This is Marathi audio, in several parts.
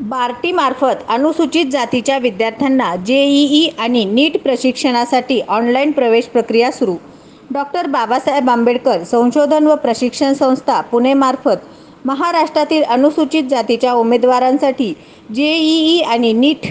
बार्टीमार्फत अनुसूचित जातीच्या विद्यार्थ्यांना जेईई आणि नीट प्रशिक्षणासाठी ऑनलाईन प्रवेश प्रक्रिया सुरू. डॉक्टर बाबासाहेब आंबेडकर संशोधन व प्रशिक्षण संस्था पुणेमार्फत महाराष्ट्रातील अनुसूचित जातीच्या उमेदवारांसाठी जेईई आणि नीट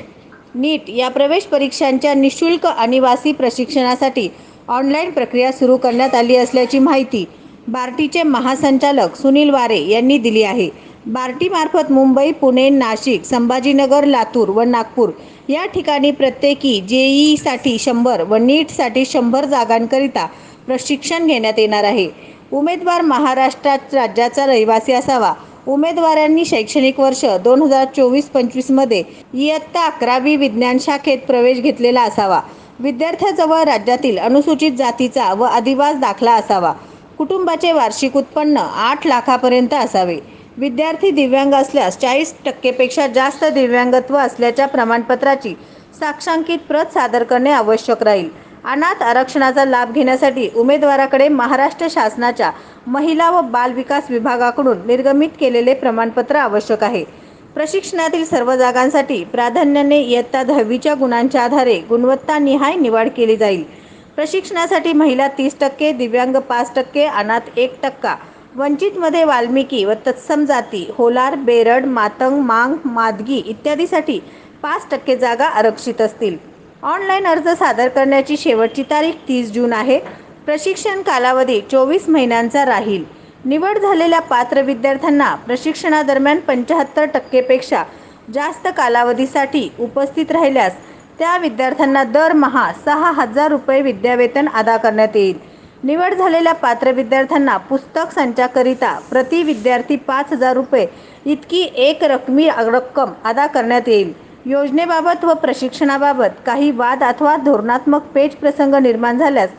नीट या प्रवेश परीक्षांच्या निशुल्क अनिवासी प्रशिक्षणासाठी ऑनलाईन प्रक्रिया सुरू करण्यात आली असल्याची माहिती बार्टीचे महासंचालक सुनील वारे यांनी दिली आहे. बार्टीमार्फत मुंबई पुणे नाशिक संभाजीनगर लातूर व नागपूर या ठिकाणी प्रत्येकी जेईईसाठी शंभर व नीटसाठी शंभर जागांकरिता प्रशिक्षण घेण्यात येणार आहे. उमेदवार महाराष्ट्रात राज्याचा रहिवासी असावा. उमेदवारांनी शैक्षणिक वर्ष दोन हजार चोवीस पंचवीसमध्ये इयत्ता अकरावी विज्ञान शाखेत प्रवेश घेतलेला असावा. विद्यार्थ्याजवळ राज्यातील अनुसूचित जातीचा व अधिवास दाखला असावा. कुटुंबाचे वार्षिक उत्पन्न आठ लाखापर्यंत असावे. विद्यार्थी दिव्यांग असल्यास चाळीस टक्केपेक्षा जास्त दिव्यांगत्व असल्याच्या प्रमाणपत्राची साक्षांकित प्रत सादर करणे आवश्यक राहील. अनाथ आरक्षणाचा लाभ घेण्यासाठी उमेदवाराकडे महाराष्ट्र शासनाच्या महिला व बालविकास विभागाकडून निर्गमित केलेले प्रमाणपत्र आवश्यक आहे. प्रशिक्षणातील सर्व जागांसाठी प्राधान्याने इयत्ता दहावीच्या गुणांच्या आधारे गुणवत्तानिहाय निवड केली जाईल. प्रशिक्षणासाठी महिला तीस टक्के दिव्यांग पाच टक्के अनाथ एक टक्का वंचितमध्ये वाल्मिकी व तत्सम जाती होलार बेरड मातंग मांग मादगी इत्यादीसाठी पाच टक्के जागा आरक्षित असतील. ऑनलाईन अर्ज सादर करण्याची शेवटची तारीख तीस जून आहे. प्रशिक्षण कालावधी चोवीस महिन्यांचा राहील. निवड झालेल्या पात्र विद्यार्थ्यांना प्रशिक्षणादरम्यान पंच्याहत्तर टक्केपेक्षा जास्त कालावधीसाठी उपस्थित राहिल्यास त्या विद्यार्थ्यांना दरमहा सहा हजार रुपये विद्यावेतन अदा करण्यात येईल. निवड झालेल्या पात्र विद्यार्थ्यांना पुस्तक संचाकरिता प्रति विद्यार्थी पाच हजार रुपये इतकी एक रकमी रक्कम अदा करण्यात येईल. योजनेबाबत व प्रशिक्षणाबाबत काही वाद अथवा धोरणात्मक पेच प्रसंग निर्माण झाल्यास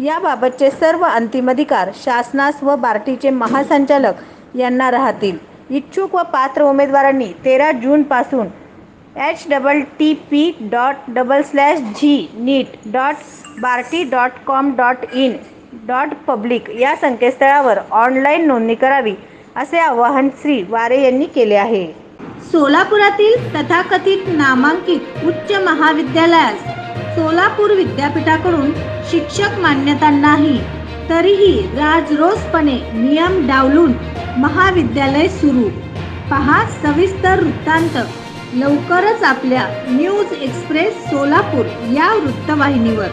याबाबतचे सर्व अंतिम अधिकार शासनास व बार्टीचे महासंचालक यांना राहतील. इच्छुक व पात्र उमेदवारांनी तेरा जूनपासून H double T P dot double slash Zee NEET dot BARTI dot com dot in dot public या संकेतस्थळावर ऑनलाईन नोंदणी करावी असे आवाहन श्री वारे यांनी केले आहे. सोलापुरातील तथाकथित नामांकित उच्च महाविद्यालयास सोलापूर विद्यापीठाकडून शिक्षक मान्यता नाही तरीही राजरोसपणे नियम डावलून महाविद्यालय सुरू. पहा सविस्तर वृत्तांत. लवकरच आपल्या न्यूज एक्सप्रेस सोलापूर या वृत्तवाहिनीवर.